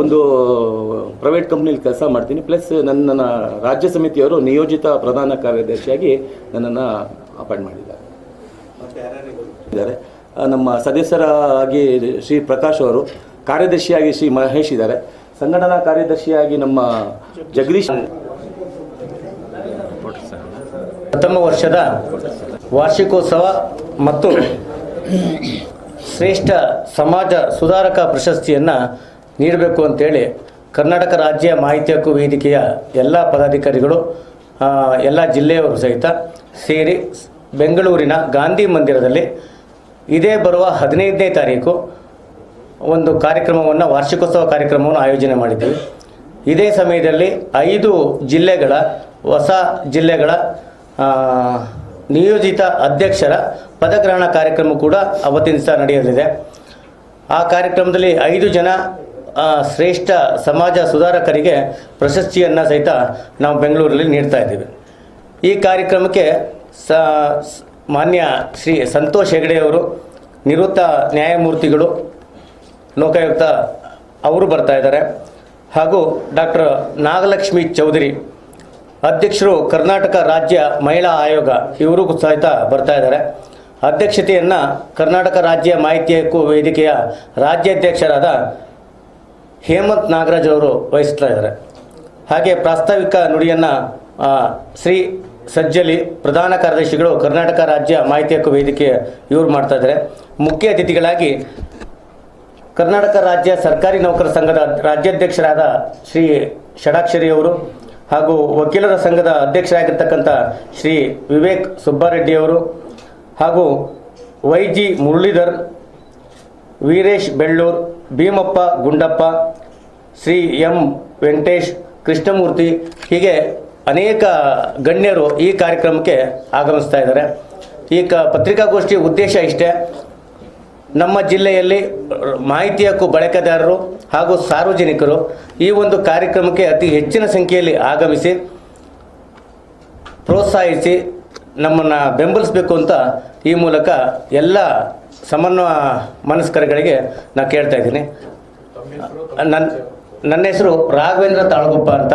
ಒಂದು ಪ್ರೈವೇಟ್ ಕಂಪ್ನಿಲಿ ಕೆಲಸ ಮಾಡ್ತೀನಿ. ಪ್ಲಸ್ ನನ್ನ ರಾಜ್ಯ ಸಮಿತಿಯವರು ನಿಯೋಜಿತ ಪ್ರಧಾನ ಕಾರ್ಯದರ್ಶಿಯಾಗಿ ನನ್ನನ್ನು ಅಪಾಯಿಂಟ್ ಮಾಡಿದ್ದಾರೆ. ಇದ್ದಾರೆ? ನಮ್ಮ ಸದಸ್ಯರಾಗಿ ಶ್ರೀ ಪ್ರಕಾಶ್ ಅವರು ಕಾರ್ಯದರ್ಶಿಯಾಗಿ ಶ್ರೀ ಮಹೇಶ್ ಇದ್ದಾರೆ. ಸಂಘಟನಾ ಕಾರ್ಯದರ್ಶಿಯಾಗಿ ನಮ್ಮ ಜಗದೀಶ್. ಪ್ರಥಮ ವರ್ಷದ ವಾರ್ಷಿಕೋತ್ಸವ ಮತ್ತು ಶ್ರೇಷ್ಠ ಸಮಾಜ ಸುಧಾರಕ ಪ್ರಶಸ್ತಿಯನ್ನು ನೀಡಬೇಕು ಅಂತೇಳಿ ಕರ್ನಾಟಕ ರಾಜ್ಯ ಮಾಹಿತಿ ಹಕ್ಕು ವೇದಿಕೆಯ ಎಲ್ಲ ಪದಾಧಿಕಾರಿಗಳು ಎಲ್ಲ ಜಿಲ್ಲೆಯವರು ಸಹಿತ ಸೇರಿ ಬೆಂಗಳೂರಿನ ಗಾಂಧಿ ಮಂದಿರದಲ್ಲಿ ಇದೇ ಬರುವ ಹದಿನೈದನೇ ತಾರೀಕು ಒಂದು ಕಾರ್ಯಕ್ರಮವನ್ನು, ವಾರ್ಷಿಕೋತ್ಸವ ಕಾರ್ಯಕ್ರಮವನ್ನು ಆಯೋಜನೆ ಮಾಡಿದ್ದೀವಿ. ಇದೇ ಸಮಯದಲ್ಲಿ ಐದು ಜಿಲ್ಲೆಗಳ, ಹೊಸ ಜಿಲ್ಲೆಗಳ ನಿಯೋಜಿತ ಅಧ್ಯಕ್ಷರ ಪದಗ್ರಹಣ ಕಾರ್ಯಕ್ರಮ ಕೂಡ ಅವತ್ತಿನ ದಿವಸ ನಡೆಯಲಿದೆ. ಆ ಕಾರ್ಯಕ್ರಮದಲ್ಲಿ ಐದು ಜನ ಶ್ರೇಷ್ಠ ಸಮಾಜ ಸುಧಾರಕರಿಗೆ ಪ್ರಶಸ್ತಿಯನ್ನು ಸಹಿತ ನಾವು ಬೆಂಗಳೂರಲ್ಲಿ ನೀಡ್ತಾ ಇದ್ದೀವಿ. ಈ ಕಾರ್ಯಕ್ರಮಕ್ಕೆ ಸ್- ಮಾನ್ಯ ಶ್ರೀ ಸಂತೋಷ್ ಹೆಗಡೆಯವರು ನಿವೃತ್ತ ನ್ಯಾಯಮೂರ್ತಿಗಳು, ಲೋಕಾಯುಕ್ತ ಅವರು ಬರ್ತಾ ಇದ್ದಾರೆ. ಹಾಗೂ ಡಾಕ್ಟರ್ ನಾಗಲಕ್ಷ್ಮಿ ಚೌಧರಿ, ಅಧ್ಯಕ್ಷರು ಕರ್ನಾಟಕ ರಾಜ್ಯ ಮಹಿಳಾ ಆಯೋಗ, ಇವರು ಸಹಿತ ಬರ್ತಾ ಇದ್ದಾರೆ. ಅಧ್ಯಕ್ಷತೆಯನ್ನು ಕರ್ನಾಟಕ ರಾಜ್ಯ ಮಾಹಿತಿ ಹಕ್ಕು ವೇದಿಕೆಯ ರಾಜ್ಯಾಧ್ಯಕ್ಷರಾದ ಹೇಮಂತ್ ನಾಗರಾಜ್ ಅವರು ವಹಿಸ್ತಾ ಇದ್ದಾರೆ. ಹಾಗೆ ಪ್ರಾಸ್ತಾವಿಕ ನುಡಿಯನ್ನು ಶ್ರೀ ಸಜ್ಜಲಿ ಪ್ರಧಾನ ಕಾರ್ಯದರ್ಶಿಗಳು ಕರ್ನಾಟಕ ರಾಜ್ಯ ಮಾಹಿತಿ ಹಕ್ಕು ವೇದಿಕೆ ಇವರು ಮಾಡ್ತಾ ಇದ್ದಾರೆ. ಮುಖ್ಯ ಅತಿಥಿಗಳಾಗಿ ಕರ್ನಾಟಕ ರಾಜ್ಯ ಸರ್ಕಾರಿ ನೌಕರ ಸಂಘದ ರಾಜ್ಯಾಧ್ಯಕ್ಷರಾದ ಶ್ರೀ ಷಡಾಕ್ಷರಿ ಅವರು ಹಾಗೂ ವಕೀಲರ ಸಂಘದ ಅಧ್ಯಕ್ಷರಾಗಿರ್ತಕ್ಕಂಥ ಶ್ರೀ ವಿವೇಕ್ ಸುಬ್ಬಾರೆಡ್ಡಿ ಅವರು ಹಾಗೂ Y G Muralidhar, Veeresh Bellur Bhimappa, Gundappa, Shri M Venkatesh, Krishnamurthy ಹೀಗೆ ಅನೇಕ ಗಣ್ಯರು ಈ ಕಾರ್ಯಕ್ರಮಕ್ಕೆ ಆಗಮಿಸ್ತಾ ಇದ್ದಾರೆ. ಈ ಕ ಪತ್ರಿಕಾಗೋಷ್ಠಿ ಉದ್ದೇಶ ಇಷ್ಟೇ. ನಮ್ಮ ಜಿಲ್ಲೆಯಲ್ಲಿ ಮಾಹಿತಿ ಹಕ್ಕು ಬಳಕೆದಾರರು ಹಾಗೂ ಸಾರ್ವಜನಿಕರು ಈ ಒಂದು ಕಾರ್ಯಕ್ರಮಕ್ಕೆ ಅತಿ ಹೆಚ್ಚಿನ ಸಂಖ್ಯೆಯಲ್ಲಿ ಆಗಮಿಸಿ, ಪ್ರೋತ್ಸಾಹಿಸಿ ನಮ್ಮನ್ನು ಬೆಂಬಲಿಸಬೇಕು ಅಂತ ಈ ಮೂಲಕ ಎಲ್ಲ ಸಮನ್ವಯ ಮನಸ್ಕರಗಳಿಗೆ ನಾನು ಕೇಳ್ತಾ ಇದ್ದೀನಿ. ನನ್ನ ನನ್ನ ಹೆಸರು ರಾಘವೇಂದ್ರ ತಾಳಗುಪ್ಪ ಅಂತ.